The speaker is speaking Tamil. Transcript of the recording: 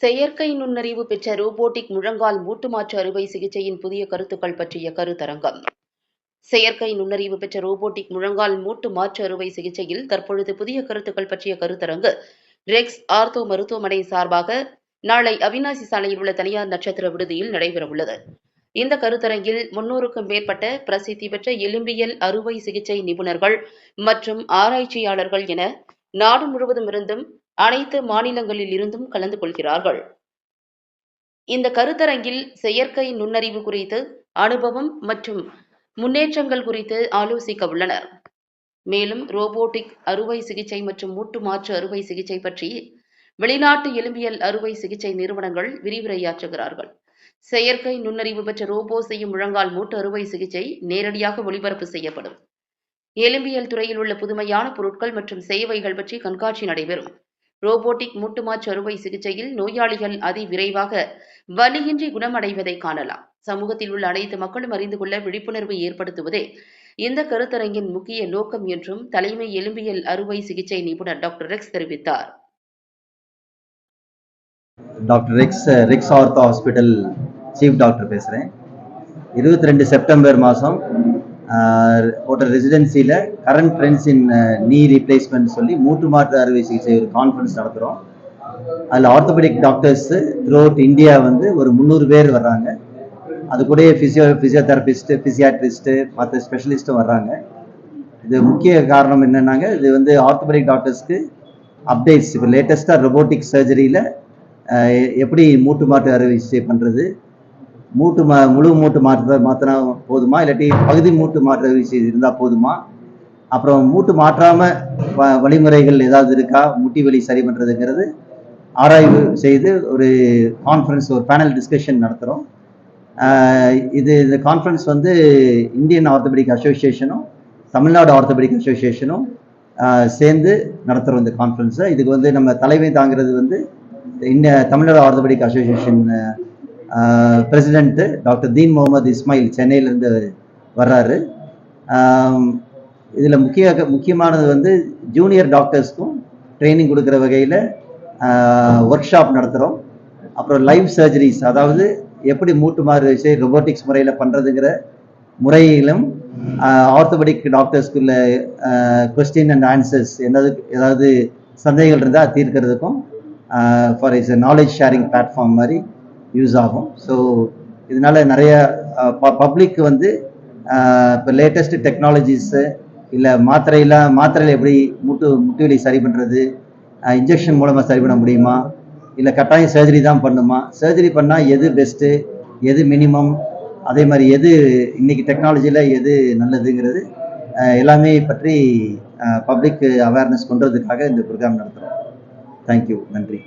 செயற்கை நுண்ணறிவு பெற்ற ரோபோட்டிக் முழங்கால் மூட்டுமாற்று அறுவை சிகிச்சையின் புதிய கருத்துக்கள் பற்றிய கருத்தரங்கம். செயற்கை நுண்ணறிவு பெற்ற ரோபோட்டிக் முழங்கால் மூட்டு மாற்று அறுவை சிகிச்சையில் தற்பொழுது புதிய கருத்துக்கள் பற்றிய கருத்தரங்கு ரெக்ஸ் ஆர்த்தோ மருத்துவமனை சார்பாக நாளை அவினாசி சாலையில் உள்ள தனியார் நட்சத்திர விடுதியில் நடைபெறவுள்ளது. இந்த கருத்தரங்கில் முன்னூறுக்கும் மேற்பட்ட பிரசித்தி பெற்ற எலும்பியல் அறுவை சிகிச்சை நிபுணர்கள் மற்றும் ஆராய்ச்சியாளர்கள் என நாடு முழுவதும் இருந்தும் அனைத்து மாநிலங்களில் இருந்தும் கலந்து கொள்கிறார்கள். இந்த கருத்தரங்கில் செயற்கை நுண்ணறிவு குறித்து அனுபவம் மற்றும் முன்னேற்றங்கள் குறித்து ஆலோசிக்க உள்ளனர். மேலும் ரோபோட்டிக் அறுவை சிகிச்சை மற்றும் மூட்டு மாற்று அறுவை சிகிச்சை பற்றி வெளிநாட்டு எலும்பியல் அறுவை சிகிச்சை நிறுவனங்கள் விரிவுரையாற்றுகிறார்கள். செயற்கை நுண்ணறிவு பெற்ற ரோபோ செய்யும் முழங்கால் மூட்டு அறுவை சிகிச்சை நேரடியாக ஒளிபரப்பு செய்யப்படும். எலும்பியல் துறையில் உள்ள புதுமையான பொருட்கள் மற்றும் சேவைகள் பற்றி கண்காட்சி நடைபெறும். ரோபோட்டிக் மூட்டுமாச் அறுவை சிகிச்சையில் நோயாளிகள் அதிவிரைவாக வலியின்றி குணமடைவதை காணலாம். சமூகத்தில் உள்ள அனைத்து மக்களும் அறிந்து கொள்ள விழிப்புணர்வு ஏற்படுத்துவதே இந்த கருத்தரங்கின் முக்கிய நோக்கம் என்றும் தலைமை எலும்பியல் அறுவை சிகிச்சை நிபுணர் டாக்டர் ரெக்ஸ் தெரிவித்தார். Doctor Rex Rex ortho hospital chief doctor பேசுகிறேன் இருபத்தி ரெண்டு செப்டம்பர் மாதம் hotel ரெசிடென்சியில் current trends in knee replacement சொல்லி மூட்டு மாற்று அறுவை சிகிச்சை ஒரு கான்ஃபரன்ஸ் நடத்துகிறோம் அதில் orthopaedic doctors throughout India வந்து ஒரு முந்நூறு பேர் வர்றாங்க. அது கூட ஃபிசியோ ஃபிசியோதெரபிஸ்ட்டு ஃபிசியாட்ரிஸ்ட்டு மற்ற ஸ்பெஷலிஸ்ட்டும் வர்றாங்க. இது முக்கிய காரணம் என்னன்னாங்க இது வந்து ஆர்த்தோபெடிக் டாக்டர்ஸ்க்கு அப்டேட்ஸ் இப்போ லேட்டஸ்ட்டாக ரொபோட்டிக் சர்ஜரியில் எப்படி மூட்டு மாட்டு அறுவை சிகிச்சை பண்ணுறது மூட்டு மா முழு மூட்டு மாற்ற மாற்றினா போதுமா? இல்லாட்டி பகுதி மூட்டு மாற்ற விஷயம் இருந்தால் போதுமா? அப்புறம் மூட்டு மாற்றாமல் வ வழிமுறைகள் ஏதாவது இருக்கா? முட்டி வலி சரி பண்ணுறதுங்கிறது ஆராய்வு செய்து ஒரு கான்ஃபரன்ஸ் ஒரு பேனல் டிஸ்கஷன் நடத்துகிறோம் இது இந்த கான்ஃபரன்ஸ் வந்து இந்தியன் ஆர்த்தோபெடிக் அசோசியேஷனும் தமிழ்நாடு ஆர்த்தோபெடிக் அசோசியேஷனும் சேர்ந்து நடத்துகிறோம் இந்த கான்ஃபரன்ஸை இதுக்கு வந்து நம்ம தலைமை தாங்கிறது வந்து இந்த Tamil Nadu orthopedic association president doctor Deen Mohammed Ismail சென்னையிலேருந்து வர்றாரு. இதில் முக்கிய முக்கியமானது வந்து ஜூனியர் டாக்டர்ஸ்க்கும் ட்ரைனிங் கொடுக்குற வகையில் ஒர்க் ஷாப் நடத்துகிறோம் அப்புறம் லைவ் சர்ஜரிஸ் அதாவது எப்படி மூட்டு மாறு விஷயம் ரொபோட்டிக்ஸ் முறையில் பண்ணுறதுங்கிற முறையிலும் ஆர்த்தோபெடிக் டாக்டர்ஸ்குள்ள கொஸ்டின் அண்ட் ஆன்சர்ஸ் என்னது ஏதாவது சந்தேகங்கள் இருந்தால் தீர்க்கிறதுக்கும் for its knowledge sharing platform மாதிரி யூஸ் ஆகும். ஸோ இதனால் நிறைய பப்ளிக் வந்து இப்போ லேட்டஸ்ட் டெக்னாலஜிஸு இல்லை மாத்திரையெல்லாம் மாத்திரையில் எப்படி முட்டு முட்டு வலி சரி பண்ணுறது இன்ஜெக்ஷன் மூலமாக சரி பண்ண முடியுமா இல்லை கட்டாயம் சர்ஜரி தான் பண்ணுமா சர்ஜரி பண்ணால் எது பெஸ்ட்டு எது மினிமம் அதே மாதிரி எது இன்றைக்கி டெக்னாலஜியில் எது நல்லதுங்கிறது எல்லாமே பற்றி பப்ளிக் அவேர்னஸ் பண்ணுறதுக்காக இந்த ப்ரோக்ராம் நடத்துகிறோம் தேங்க்யூ நன்றி.